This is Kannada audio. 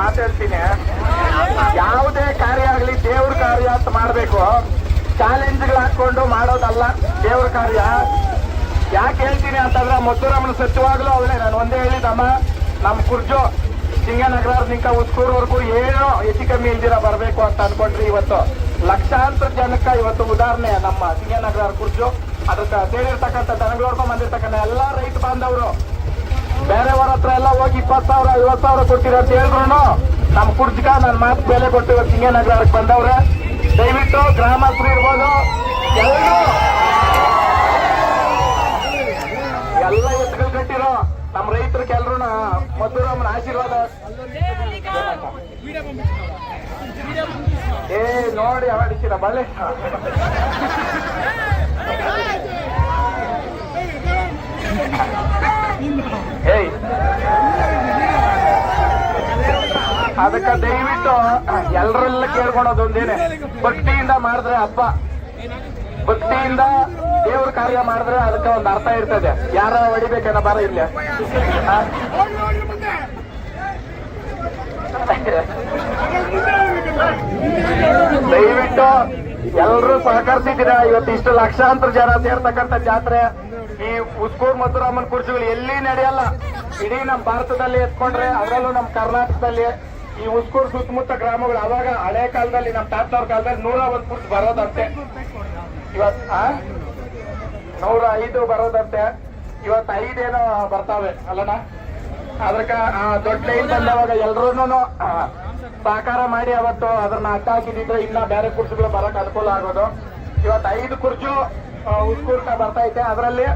ಮಾತಾಡ್ತೀನಿ ಯಾವುದೇ ಕಾರ್ಯ ಆಗಲಿ ದೇವ್ರ ಕಾರ್ಯ ಅಂತ ಮಾಡಬೇಕು. ಚಾಲೆಂಜ್ಗಳು ಹಾಕೊಂಡು ಮಾಡೋದಲ್ಲ ದೇವ್ರ ಕಾರ್ಯ. ಯಾಕೆ ಹೇಳ್ತೀನಿ ಅಂತಂದ್ರೆ ಮದ್ದೂರಮ್ಮನ ಸತ್ಯವಾಗ್ಲೂ ಅವಳೆ ನಾನು ಒಂದೇ ಹೇಳಿದಮ್ಮ ನಮ್ಮ ಕುರ್ಜು ಸಿಂಗನಗರ ನಿಂಕ ಉಸ್ಕೂರ್ವರೆಗೂ ಏನೋ ಹೆಚ್ಚು ಕಮ್ಮಿ ಇಲ್ದಿರ ಬರಬೇಕು ಅಂತ ಅನ್ಕೊಂಡ್ರಿ ಇವತ್ತು. ಲಕ್ಷಾಂತರ ಜನಕ್ಕ ಇವತ್ತು ಉದಾಹರಣೆ, ನಮ್ಮ ಸಿಂಗನಗರ ಕುರ್ಜು. ಅದಕ್ಕೆ ಸೇರಿರ್ತಕ್ಕಂಥ ದನಗಳೋರ್ಕೊಂಡ್ ಬಂದಿರ್ತಕ್ಕಂಥ ಎಲ್ಲಾ ರೈತ ಬಾಂಧವರು. ಬೇರೆಯವ್ರ ಹತ್ರ ಎಲ್ಲ ಹೋಗಿ ಇಪ್ಪತ್ತು ಸಾವಿರ, ಐವತ್ತು ಸಾವಿರ ಕೊಡ್ತೀರ ಅಂತ ಹೇಳಿದ್ರು ನಮ್ ಕುರ್ಜಿಕ ನನ್ ಮಾತು ಬೆಲೆ ಕೊಟ್ಟು ಇವತ್ತು ಸಿಂಗನಗರಕ್ಕೆ ಬಂದವ್ರೆ. ದಯವಿಟ್ಟು ಗ್ರಾಮಸ್ಥರು ಇರ್ಬೋದು ಎಲ್ಲರೂ ಎಲ್ಲ ಎತ್ತುಗಳು ಕಟ್ಟಿರೋ ನಮ್ಮ ರೈತರು ಕೆಲ್ರು ಮಧುರಮ್ಮನ ಆಶೀರ್ವಾದ. ಏ, ನೋಡಿ ಆಡಿಸಿರ ಬಲೆ ಅದಕ್ಕೆ ದಯವಿಟ್ಟು ಎಲ್ಲರೆಲ್ಲ ಕೇಳ್ಕೊಳೋದೊಂದೇನೆ. ಭಕ್ತಿಯಿಂದ ಮಾಡಿದ್ರೆ ಹಬ್ಬ. ಭಕ್ತಿಯಿಂದ ದೇವ್ರ ಕಾರ್ಯ ಮಾಡಿದ್ರೆ ಅದಕ್ಕೆ ಒಂದು ಅರ್ಥ ಇರ್ತದೆ. ಯಾರ ಹೊಡಿಬೇಕೇನ ಬಾರ ಇಲ್ಲ ದಯವಿಟ್ಟು ಎಲ್ಲರೂ ಸಹಕರಿಸಿದ್ದೀರಾ? ಇವತ್ತು ಇಷ್ಟು ಲಕ್ಷಾಂತರ ಜನ ಸೇರ್ತಕ್ಕಂಥ ಜಾತ್ರೆ. ಈ ಉಸ್ಕೂರ್ ಮಧುರಾಮನ್ ಕುರ್ಚಿಗಳು ಎಲ್ಲಿ ನಡೆಯಲ್ಲ? ಇಡೀ ನಮ್ಮ ಭಾರತದಲ್ಲಿ ಎತ್ಕೊಂಡ್ರೆ ಅದರಲ್ಲೂ ನಮ್ಮ ಕರ್ನಾಟಕದಲ್ಲಿ ಈ ಉಸ್ಕೂರ್ ಸುತ್ತಮುತ್ತ ಗ್ರಾಮಗಳು ಅವಾಗ ಹಳೆ ಕಾಲದಲ್ಲಿ, ನಮ್ಮ ತಾತವ್ರ ಕಾಲದಲ್ಲಿ ನೂರ ಒಂದು ಫುಟ್ ಬರೋದಂತೆ. ಇವತ್? ನೂರ ಐದು ಬರೋದಂತೆ. ಇವತ್ ಐದೇನೋ ಬರ್ತಾವೆ, ಅಲ್ಲಣ್ಣ? ಅದಕ್ಕ ದೊಡ್ಡ ಲೈನ್ ಬಂದವಾಗ ಎಲ್ರೂನು ಸಹಕಾರ ಮಾಡಿ ಅವತ್ತು ಅದನ್ನ ಅಡ್ಡ ಹಾಕಿದ್ರೆ ಇನ್ನ ಬೇರೆ ಕುರ್ಚಿಗಳು ಬರಕ್ ಅನುಕೂಲ ಆಗೋದು. ಇವತ್ತು ಐದು ಕುರ್ಚು ಉಸ್ಕೂರ್ಕ ಬರ್ತಾ ಐತೆ. ಅದರಲ್ಲಿ